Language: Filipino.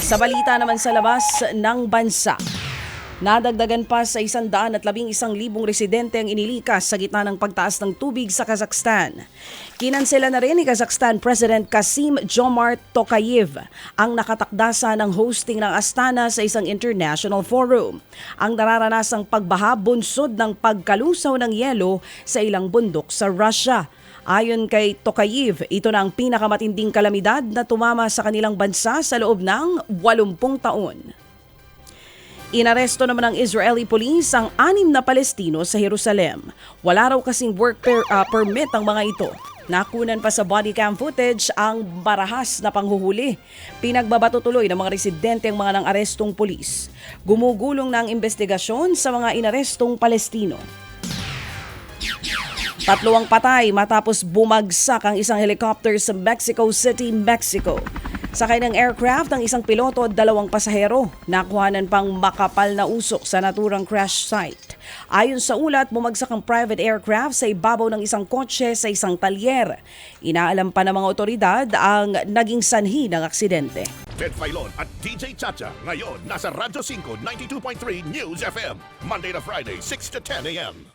Sa balita naman sa labas ng bansa, Nadagdagan pa sa isang daan at labing isang libong residente ang inilikas sa gitna ng pagtaas ng tubig sa Kazakhstan. Kinansela na rin ni Kazakhstan President Kasim Jomart Tokayev ang nakatakdasa ng hosting ng Astana sa isang international forum. Ang nararanasang pagbaha bunsod ng pagkalusaw ng yelo sa ilang bundok sa Russia. Ayon kay Tokayev, ito na ang pinakamatinding kalamidad na tumama sa kanilang bansa sa loob ng 80 taon. Inaresto naman ng Israeli police ang anim na Palestino sa Jerusalem. Wala raw kasing work per, ah, permit ang mga ito. Nakunan pa sa body cam footage ang barahas na panghuhuli. Pinagbabato tuloy ng mga residente ang mga nang arestong pulis. Gumugulong na ang investigasyon sa mga inarestong Palestino. Tatlo ang patay matapos bumagsak ang isang helicopter sa Mexico City, Mexico. Sakay ng aircraft ang isang piloto at dalawang pasahero. Nakuhanan pang makapal na usok sa naturang crash site. Ayon sa ulat, bumagsak ang private aircraft sa ibabaw ng isang kotse sa isang talyer. Inaalam pa ng mga otoridad ang naging sanhi ng aksidente. Ted Filon at DJ Chacha. Ngayon, nasa Radyo 5, 92.3 News FM. Monday to Friday, 6 to 10 a.m.